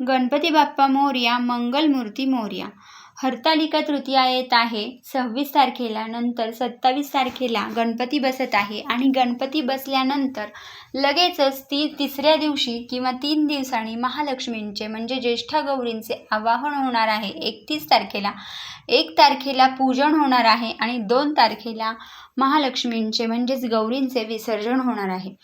गणपती बाप्पा मोरया मंगलमूर्ती मोरया. हरतालिका तृतीया येत आहे. सव्वीस तारखेला नंतर सत्तावीस तारखेला गणपती बसत आहे आणि गणपती बसल्यानंतर लगेचच ती तिसऱ्या दिवशी किंवा तीन दिवसांनी महालक्ष्मींचे म्हणजे ज्येष्ठा गौरींचे आवाहन होणार आहे. एकतीस तारखेला एक तारखेला पूजन होणार आहे आणि दोन तारखेला महालक्ष्मींचे म्हणजेच गौरींचे विसर्जन होणार आहे.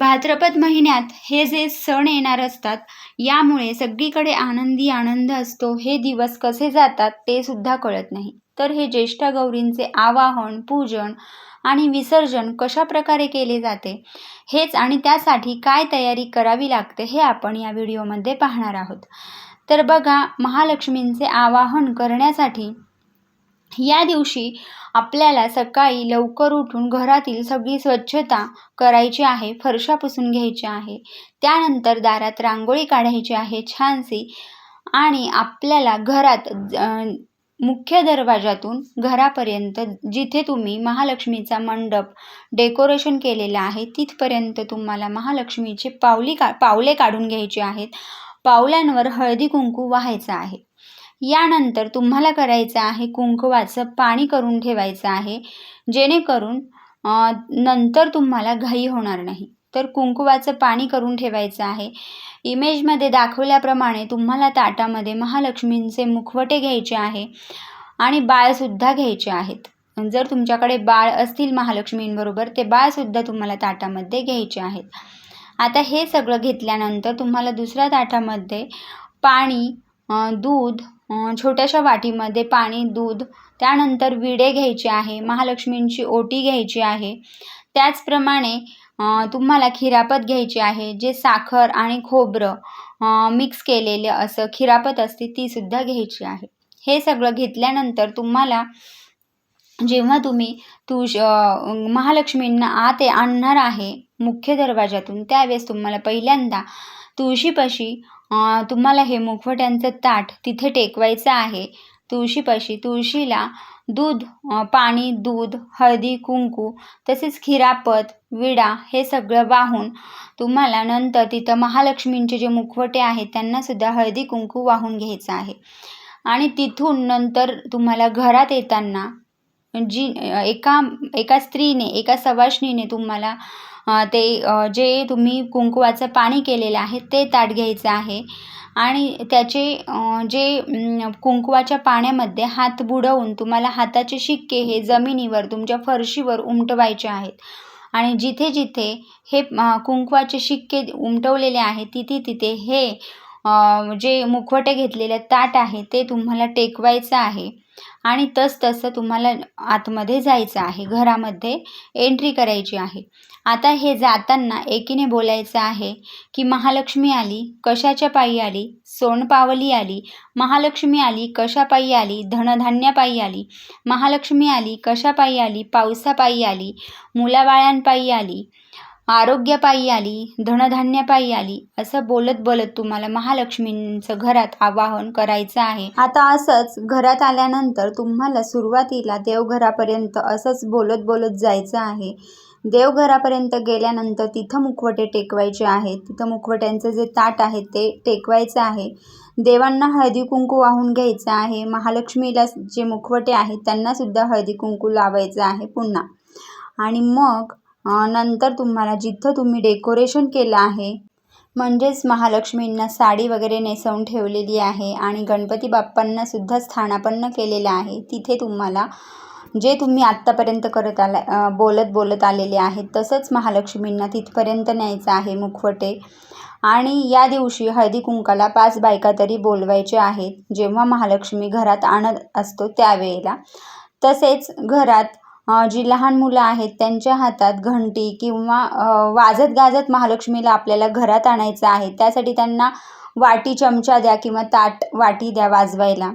भाद्रपद महिन्यात हे जे सण येणार असतात यामुळे सगळीकडे आनंदी आनंद असतो. हे दिवस कसे जातात ते सुद्धा कळत नाही. तर हे ज्येष्ठ गौरींचे आवाहन पूजन आणि विसर्जन कशा प्रकारे केले जाते हेच आणि त्यासाठी काय तयारी करावी लागते हे आपण या व्हिडिओमध्ये पाहणार आहोत. तर बघा महालक्ष्मींचे आवाहन करण्यासाठी या दिवशी आपल्याला सकाळी लवकर उठून घरातील सगळी स्वच्छता करायची आहे फरशा पुसून घ्यायची आहे. त्यानंतर दारात रांगोळी काढायची आहे छानशी आणि आपल्याला घरात मुख्य दरवाजातून घरापर्यंत जिथे तुम्ही महालक्ष्मीचा मंडप डेकोरेशन केलेला आहे तिथपर्यंत तुम्हाला महालक्ष्मीचे पावली का पावले काढून घ्यायचे आहेत. पावल्यांवर हळदी कुंकू व्हायचं आहे. यानंतर तुम्हाला करायचं आहे कुंकवाचं पाणी करून ठेवायचं आहे. जेणेकरून नंतर तुम्हाला घाई होणार नाही. तर कुंकवाचं पाणी करून ठेवायचं आहे. इमेजमध्ये दाखवल्याप्रमाणे तुम्हाला ताटामध्ये महालक्ष्मींचे मुखवटे घ्यायचे आहे आणि बाळसुद्धा घ्यायचे आहेत. जर तुमच्याकडे बाळ असतील महालक्ष्मींबरोबर ते बाळसुद्धा तुम्हाला ताटामध्ये घ्यायचे आहेत. आता हे सगळं घेतल्यानंतर तुम्हाला दुसऱ्या ताटामध्ये पाणी दूध छोट्याशा वाटीमध्ये पाणी दूध त्यानंतर विडे घ्यायचे आहे महालक्ष्मींची ओटी घ्यायची आहे. त्याचप्रमाणे तुम्हाला खिरापत घ्यायची आहे जे साखर आणि खोबरं मिक्स केलेले असं खिरापत असते तीसुद्धा घ्यायची आहे. हे सगळं घेतल्यानंतर तुम्हाला जेव्हा तुम्ही तुळश महालक्ष्मींना आत आणणार आहे मुख्य दरवाजातून त्यावेळेस तुम्हाला पहिल्यांदा तुळशीपाशी तुम्हाला हे मुखवट्यांचं ताट तिथे टेकवायचं आहे. तुळशीपाशी तुळशीला दूध पाणी दूध हळदी कुंकू तसेच खिरापत विडा हे सगळं वाहून तुम्हाला नंतर तिथं महालक्ष्मींचे जे मुखवटे आहेत त्यांनासुद्धा हळदी कुंकू वाहून घ्यायचं आहे. आणि तिथून नंतर तुम्हाला घरात येताना जी एका एका स्त्रीने एका सवाष्णीने तुम्हाला ते जे तुम्ही कुंकवाचं पाणी केलेलं आहे ते ताट घ्यायचं आहे. आणि त्याचे जे कुंकवाच्या पाण्यामध्ये हात बुडवून तुम्हाला हाताचे शिक्के हे जमिनीवर तुमच्या फरशीवर उमटवायचे आहेत. आणि जिथे जिथे हे कुंकवाचे शिक्के उमटवलेले आहेत तिथे तिथे हे जे मुखवटे घेतलेले ताट आहे ते तुम्हाला टेकवायचं आहे. आणि तस तसं तुम्हाला आतमध्ये जायचं आहे घरामध्ये एंट्री करायची आहे. आता हे जाताना एकीने बोलायचं आहे की महालक्ष्मी आली कशाच्या पायी आली? सोनपावली आली. महालक्ष्मी आली कशापायी आली? धनधान्यापायी आली. महालक्ष्मी आली कशा पायी आली? पावसापायी आली मुलाबाळांपायी आली आरोग्यापायी आली धनधान्यापायी आली. असं बोलत बोलत तुम्हाला महालक्ष्मींचं घरात आवाहन करायचं आहे. आता असंच घरात आल्यानंतर तुम्हाला सुरुवातीला देवघरापर्यंत असंच बोलत बोलत जायचं आहे. देवघरापर्यंत गेल्यानंतर तिथं मुखवटे टेकवायचे आहेत. तिथं मुखवट्यांचं जे ताट आहे ते टेकवायचं आहे. देवांना हळदी कुंकू वाहून घ्यायचं आहे. महालक्ष्मीला जे मुखवटे आहेत त्यांनासुद्धा हळदी कुंकू लावायचं आहे पुन्हा. आणि मग नंतर तुम्हाला जिथं तुम्ही डेकोरेशन केलं आहे म्हणजेच महालक्ष्मींना साडी वगैरे नेसवून ठेवलेली आहे आणि गणपती बाप्पांनासुद्धा स्थानापन्न केलेलं आहे तिथे तुम्हाला जे तुम्ही आत्तापर्यंत करत आला बोलत बोलत आलेले आहेत तसंच महालक्ष्मींना तिथपर्यंत न्यायचं आहे मुखवटे. आणि या दिवशी हळदी कुंकाला पाच बायका तरी बोलवायचे आहेत. जेव्हा महालक्ष्मी घरात आणत असतो त्यावेळेला. तसेच घरात जी लहान मुलं आहेत त्यांच्या हातात घंटी किंवा वाजत गाजत महालक्ष्मीला आपल्याला घरात आणायचं आहे त्यासाठी त्यांना वाटी चमचा द्या किंवा ताट वाटी द्या वाजवायला.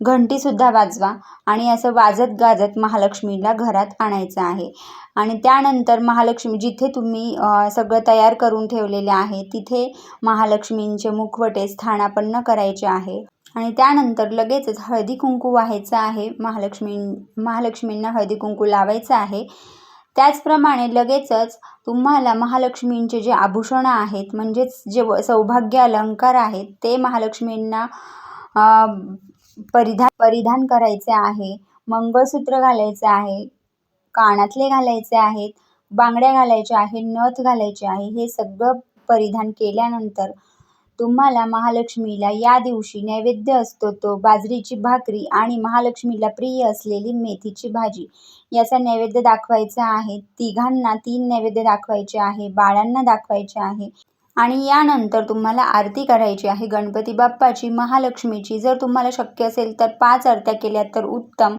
घंटीसुद्धा वाजवा आणि असं वाजत गाजत महालक्ष्मीला घरात आणायचं आहे. आणि त्यानंतर महालक्ष्मी जिथे तुम्ही सगळं तयार करून ठेवलेले आहे तिथे महालक्ष्मींचे मुखवटे स्थानापन्न करायचे आहे. आणि त्यानंतर लगेचच हळदी कुंकू व्हायचं आहे. महालक्ष्मी महालक्ष्मींना हळदी कुंकू लावायचं आहे. त्याचप्रमाणे लगेचच तुम्हाला महालक्ष्मींचे जे आभूषणं आहेत म्हणजेच जे व सौभाग्य अलंकार आहेत ते महालक्ष्मींना परिधान परिधान करायचे आहे मंगळसूत्र घालायचे आहे कानातले घालायचे आहेत बांगड्या घालायच्या आहे नथ घालायचे आहे हे सगळं परिधान केल्यानंतर तुम्हाला महालक्ष्मीला या दिवशी नैवेद्य असतो तो बाजरीची भाकरी आणि महालक्ष्मीला प्रिय असलेली मेथीची भाजी. याचा नैवेद्य दाखवायचा आहे तिघांना तीन नैवेद्य दाखवायचे आहे बाळांना दाखवायचे आहे. आणि यानंतर तुम्हाला आरती करायची आहे. गणपती बाप्पाची महालक्ष्मीची. जर तुम्हाला शक्य असेल तर पाच आरत्या केल्या तर उत्तम.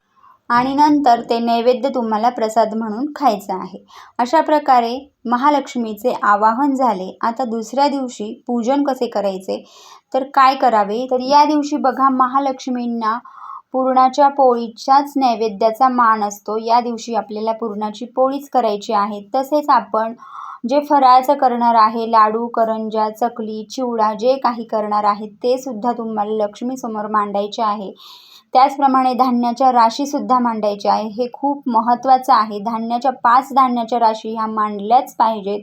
आणि नंतर ते नैवेद्य तुम्हाला प्रसाद म्हणून खायचं आहे. अशा प्रकारे महालक्ष्मीचे आवाहन झाले. आता दुसऱ्या दिवशी पूजन कसे करायचे? तर काय करावे? तर या दिवशी बघा महालक्ष्मींना पुरणाच्या पोळीच्याच नैवेद्याचा मान असतो. या दिवशी आपल्याला पुरणाची पोळीच करायची आहे. तसेच आपण जे फराळाचं करणार आहे लाडू करंजा चकली चिवडा जे काही करणार आहे ते सुद्धा तुम्हाला लक्ष्मीसमोर मांडायचे आहे. त्याचप्रमाणे धान्याच्या राशीसुद्धा मांडायच्या आहे. हे खूप महत्त्वाचं आहे. धान्याच्या पाच धान्याच्या राशी ह्या मांडल्याच पाहिजेत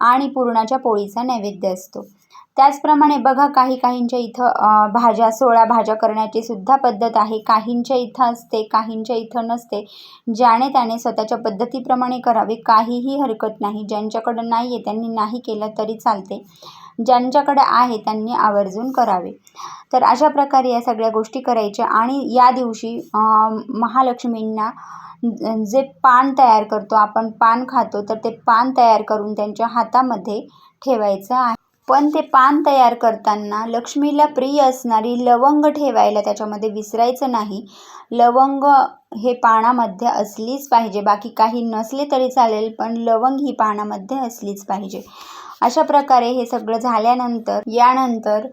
आणि पुरणाच्या पोळीचा नैवेद्य असतो. त्याचप्रमाणे बघा काही काहींच्या इथं भाज्या सोळा भाज्या करण्याची सुद्धा पद्धत आहे. काहींच्या इथं असते काहींच्या इथं नसते. ज्याने त्याने स्वतःच्या पद्धतीप्रमाणे करावे काहीही हरकत नाही. ज्यांच्याकडं नाही आहे त्यांनी नाही केलं तरी चालते. ज्यांच्याकडे आहे त्यांनी आवर्जून करावे. तर अशा प्रकारे या सगळ्या गोष्टी करायच्या आणि या दिवशी महालक्ष्मींना जे पान तयार करतो आपण पान खातो तर ते पान तयार करून त्यांच्या हातामध्ये ठेवायचं आहे. पण ते पान तयार करताना लक्ष्मीला प्रिय असणारी लवंग ठेवायला त्याच्यामध्ये विसरायचं नाही. लवंग हे पानामध्ये असलीच पाहिजे. बाकी काही नसले तरी चालेल पण लवंग ही पानामध्ये असलीच पाहिजे. अशा प्रकारे हे सगळं झाल्यानंतर यानंतर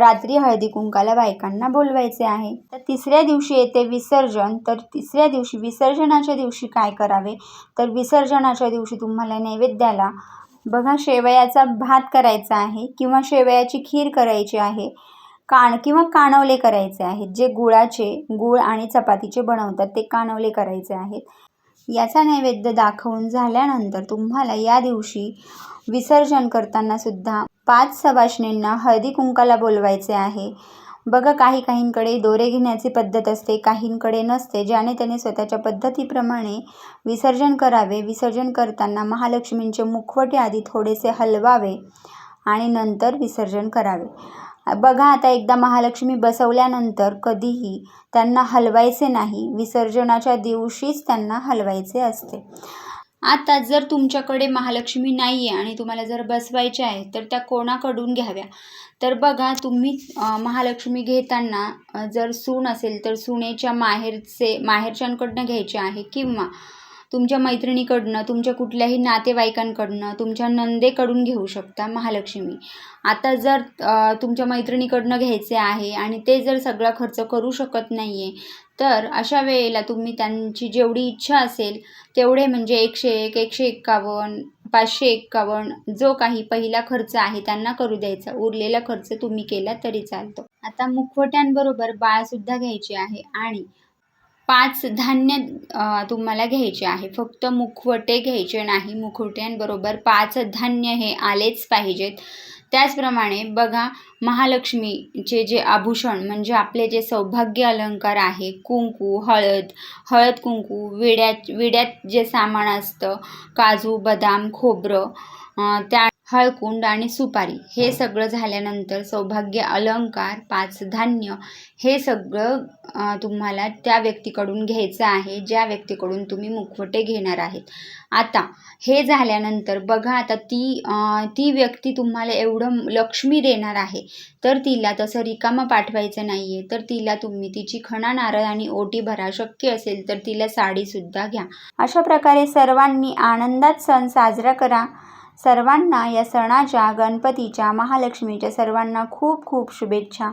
रात्री हळदी कुंकाला बायकांना बोलवायचे आहे. तर तिसऱ्या दिवशी येते विसर्जन. तर तिसऱ्या दिवशी विसर्जनाच्या दिवशी काय करावे? तर विसर्जनाच्या दिवशी तुम्हाला नैवेद्याला बघा शेवयाचा भात करायचा आहे किंवा शेवयाची खीर करायची आहे काण किंवा कानवले करायचे आहेत जे गुळाचे गुळ आणि चपातीचे बनवतात ते कानवले करायचे आहेत. याचा नैवेद्य दाखवून झाल्यानंतर तुम्हाला या दिवशी विसर्जन करताना सुद्धा पाच सवाष्णींना हळदी कुंकाला बोलवायचे आहे. बघा काही काहींकडे दोरे घेण्याची पद्धत असते काहींकडे नसते ज्याने त्याने स्वतःच्या पद्धतीप्रमाणे विसर्जन करावे. विसर्जन करताना महालक्ष्मींचे मुखवटे आधी थोडेसे हलवावे आणि नंतर विसर्जन करावे. बघा आता एकदा महालक्ष्मी बसवल्यानंतर कधीही त्यांना हलवायचे नाही. विसर्जनाच्या दिवशीच त्यांना हलवायचे असते. आता जर तुमच्याकडे महालक्ष्मी नाही आहे आणि तुम्हाला जर बसवायच्या आहे तर त्या कोणाकडून घ्याव्या? तर बघा तुम्ही महालक्ष्मी घेताना जर सून असेल तर सुनेच्या माहेरचे माहेरच्यांकडनं घ्यायचे आहे किंवा तुमच्या मैत्रिणीकडनं तुमच्या कुठल्याही नातेवाईकांकडनं तुमच्या नंदेकडून घेऊ शकता महालक्ष्मी. आता जर तुमच्या मैत्रिणीकडनं घ्यायचे आहे आणि ते जर सगळा खर्च करू शकत नाही आहे तर अशा वेळेला तुम्ही त्यांची जेवढी इच्छा असेल तेवढे म्हणजे एकशे एक एकशे एक्कावन्न पाचशे एक्कावन्न जो काही पहिला खर्च आहे त्यांना करू द्यायचा. उरलेला खर्च तुम्ही केला तरी चालतो. आता मुखवट्यांबरोबर बाळसुद्धा घ्यायचे आहे आणि पाच धान्य तुम्हाला घ्यायचे आहे. फक्त मुखवटे घ्यायचे नाही. मुखवट्यांबरोबर पाच धान्य हे आलेच पाहिजेत. त्याचप्रमाणे बघा महालक्ष्मीचे जे आभूषण म्हणजे आपले जे सौभाग्य अलंकार आहे कुंकू हळद हळद कुंकू विड्यात विड्यात जे सामान असतं काजू बदाम खोबरं त्या हळकुंड आणि सुपारी हे सगळं झाल्यानंतर सौभाग्य अलंकार पाच धान्य हे सगळं तुम्हाला त्या व्यक्तीकडून घ्यायचं आहे ज्या व्यक्तीकडून तुम्ही मुखवटे घेणार आहेत. आता हे झाल्यानंतर बघा आता ती ती व्यक्ती तुम्हाला एवढं लक्ष्मी देणार आहे तर तिला तसं रिकामं पाठवायचं नाही आहे तर तिला तुम्ही तिची खणा नारळ आणि ओटी भरा शक्य असेल तर तिला साडीसुद्धा घ्या. अशा प्रकारे सर्वांनी आनंदात सण साजरा करा. सर्वांना या सणाच्या गणपतीच्या महालक्ष्मीच्या सर्वांना खूप खूप शुभेच्छा.